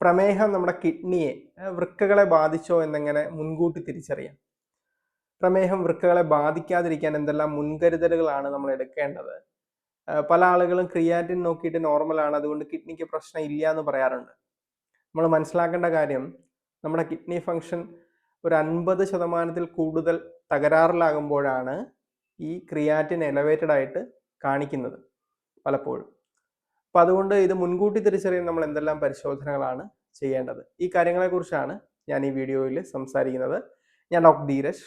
പ്രമേഹം നമ്മുടെ കിഡ്നിയെ വൃക്കകളെ ബാധിച്ചോ എന്നെങ്ങനെ മുൻകൂട്ടി തിരിച്ചറിയാം. പ്രമേഹം വൃക്കകളെ ബാധിക്കാതിരിക്കാൻ എന്തെല്ലാം മുൻകരുതലുകളാണ് നമ്മൾ എടുക്കേണ്ടത്? പല ആളുകളും ക്രിയാറ്റിൻ നോക്കിയിട്ട് നോർമലാണ് അതുകൊണ്ട് കിഡ്നിക്ക് പ്രശ്നം ഇല്ല എന്ന് പറയാറുണ്ട്. നമ്മൾ മനസ്സിലാക്കേണ്ട കാര്യം നമ്മുടെ കിഡ്നി ഫങ്ഷൻ ഒരു അൻപത് ശതമാനത്തിൽ കൂടുതൽ തകരാറിലാകുമ്പോഴാണ് ഈ ക്രിയാറ്റിൻ എലവേറ്റഡ് ആയിട്ട് കാണിക്കുന്നത് പലപ്പോഴും. അപ്പം അതുകൊണ്ട് ഇത് മുൻകൂട്ടി തിരിച്ചറിയാൻ നമ്മൾ എന്തെല്ലാം പരിശോധനകളാണ് ചെയ്യേണ്ടത്? ഈ കാര്യങ്ങളെക്കുറിച്ചാണ് ഞാൻ ഈ വീഡിയോയിൽ സംസാരിക്കുന്നത്. ഞാൻ ഡോക്ടർ ധീരജ്.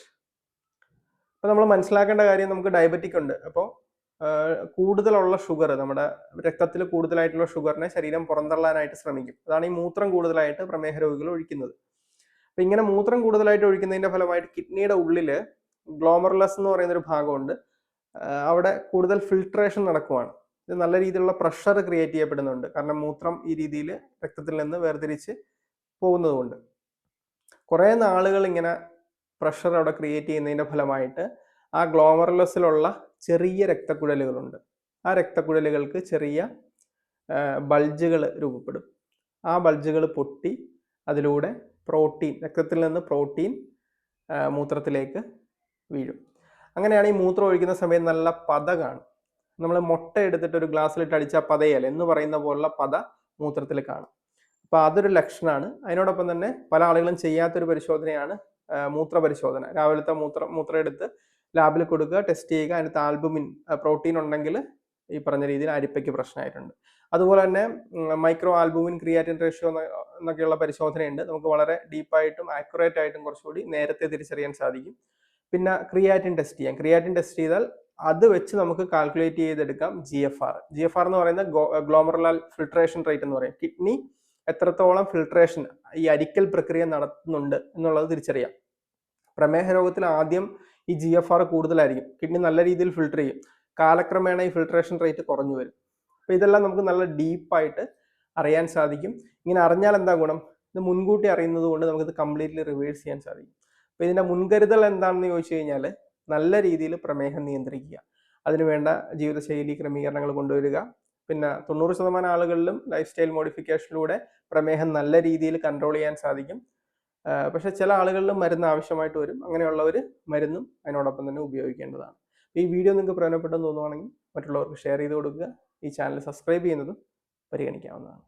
അപ്പോൾ നമ്മൾ മനസ്സിലാക്കേണ്ട കാര്യം നമുക്ക് ഡയബറ്റിക് ഉണ്ട്. അപ്പോൾ കൂടുതലുള്ള ഷുഗർ നമ്മുടെ രക്തത്തിൽ കൂടുതലായിട്ടുള്ള ഷുഗറിനെ ശരീരം പുറന്തള്ളാനായിട്ട് ശ്രമിക്കും. അതാണ് ഈ മൂത്രം കൂടുതലായിട്ട് പ്രമേഹ രോഗികൾ ഒഴിക്കുന്നത്. അപ്പം ഇങ്ങനെ മൂത്രം കൂടുതലായിട്ട് ഒഴിക്കുന്നതിന്റെ ഫലമായിട്ട് കിഡ്നിയുടെ ഉള്ളിൽ ഗ്ലോമർലെസ് എന്ന് പറയുന്ന ഒരു ഭാഗമുണ്ട്. അവിടെ കൂടുതൽ ഫിൽട്രേഷൻ നടക്കുവാണ്. ഇത് നല്ല രീതിയിലുള്ള പ്രഷർ ക്രിയേറ്റ് ചെയ്യപ്പെടുന്നുണ്ട്. കാരണം മൂത്രം ഈ രീതിയിൽ രക്തത്തിൽ നിന്ന് വേർതിരിച്ച് പോകുന്നതുകൊണ്ട്. കുറേ നാളുകൾ ഇങ്ങനെ പ്രഷർ അവിടെ ക്രിയേറ്റ് ചെയ്യുന്നതിന്റെ ഫലമായിട്ട് ആ ഗ്ലോമർലെസ്സിലുള്ള ചെറിയ രക്തക്കുഴലുകളുണ്ട്. ആ രക്തക്കുഴലുകൾക്ക് ചെറിയ ബൾജുകൾ രൂപപ്പെടും. ആ ബൾജുകൾ പൊട്ടി അതിലൂടെ പ്രോട്ടീൻ രക്തത്തിൽ നിന്ന് പ്രോട്ടീൻ മൂത്രത്തിലേക്ക് വീഴും. അങ്ങനെയാണ് ഈ മൂത്രം ഒഴിക്കുന്ന സമയം നല്ല പത കാണും. നമ്മൾ മുട്ട എടുത്തിട്ട് ഒരു ഗ്ലാസ്സിലിട്ട് അടിച്ചാൽ പതയൽ എന്ന് പറയുന്ന പോലുള്ള പത മൂത്രത്തിൽ കാണും. അപ്പോൾ അതൊരു ലക്ഷണമാണ് അതിനോടൊപ്പം തന്നെ പല ആളുകളും ചെയ്യാത്തൊരു പരിശോധനയാണ് മൂത്ര പരിശോധന രാവിലത്തെ മൂത്ര മൂത്രം എടുത്ത് ലാബിൽ കൊടുക്കുക ടെസ്റ്റ് ചെയ്യുക. അതിനകത്ത് ആൽബുമിൻ പ്രോട്ടീൻ ഉണ്ടെങ്കിൽ ഈ പറഞ്ഞ രീതിയിൽ അരിപ്പയ്ക്ക് പ്രശ്നമായിട്ടുണ്ട് അതുപോലെ തന്നെ മൈക്രോ ആൽബുമിൻ ക്രിയാറ്റിൻ റേഷ്യോ എന്നൊക്കെയുള്ള പരിശോധനയുണ്ട്. നമുക്ക് വളരെ ഡീപ്പായിട്ടും ആക്യുറേറ്റ് ആയിട്ടും കുറച്ചുകൂടി നേരത്തെ തിരിച്ചറിയാൻ സാധിക്കും. പിന്നെ ക്രിയാറ്റിൻ ടെസ്റ്റ് ചെയ്യാം. ക്രിയാറ്റിൻ ടെസ്റ്റ് ചെയ്താൽ അത് വെച്ച് നമുക്ക് കാൽക്കുലേറ്റ് ചെയ്തെടുക്കാം G F R G F R എന്ന് പറയുന്ന ഗ്ലോമറലാൽ ഫിൽട്രേഷൻ റേറ്റ് എന്ന് പറയും. കിഡ്നി എത്രത്തോളം ഫിൽട്രേഷൻ ഈ അരിക്കൽ പ്രക്രിയ നടത്തുന്നുണ്ട് എന്നുള്ളത് തിരിച്ചറിയാം. പ്രമേഹ രോഗത്തിൽ ആദ്യം ഈ ജി എഫ് ആർ കൂടുതലായിരിക്കും. കിഡ്നി നല്ല രീതിയിൽ ഫിൽട്ടർ ചെയ്യും. കാലക്രമേണ ഈ ഫിൽട്രേഷൻ റേറ്റ് കുറഞ്ഞു വരും. അപ്പോൾ ഇതെല്ലാം നമുക്ക് നല്ല ഡീപ്പായിട്ട് അറിയാൻ സാധിക്കും. ഇങ്ങനെ അറിഞ്ഞാൽ എന്താ ഗുണം? ഇത് മുൻകൂട്ടി അറിയുന്നത് കൊണ്ട് നമുക്കിത് കംപ്ലീറ്റ്ലി റിവേഴ്സ് ചെയ്യാൻ സാധിക്കും. അപ്പോൾ ഇതിന്റെ മുൻകരുതൽ എന്താണെന്ന് ചോദിച്ചു കഴിഞ്ഞാൽ നല്ല രീതിയിൽ പ്രമേഹം നിയന്ത്രിക്കുക. അതിനുവേണ്ട ജീവിതശൈലി ക്രമീകരണങ്ങൾ കൊണ്ടുവരിക. പിന്നെ തൊണ്ണൂറ് ശതമാനം ആളുകളിലും ലൈഫ് സ്റ്റൈൽ മോഡിഫിക്കേഷനിലൂടെ പ്രമേഹം നല്ല രീതിയിൽ കൺട്രോൾ ചെയ്യാൻ സാധിക്കും. പക്ഷെ ചില ആളുകളിലും മരുന്ന് ആവശ്യമായിട്ട് വരും. അങ്ങനെയുള്ളവർ മരുന്നും അതിനോടൊപ്പം തന്നെ ഉപയോഗിക്കേണ്ടതാണ്. ഈ വീഡിയോ നിങ്ങൾക്ക് പ്രയോജനപ്പെട്ടെന്ന് തോന്നുവാണെങ്കിൽ മറ്റുള്ളവർക്ക് ഷെയർ ചെയ്ത് കൊടുക്കുക. ഈ ചാനൽ സബ്സ്ക്രൈബ് ചെയ്യുന്നതും പരിഗണിക്കാവുന്നതാണ്.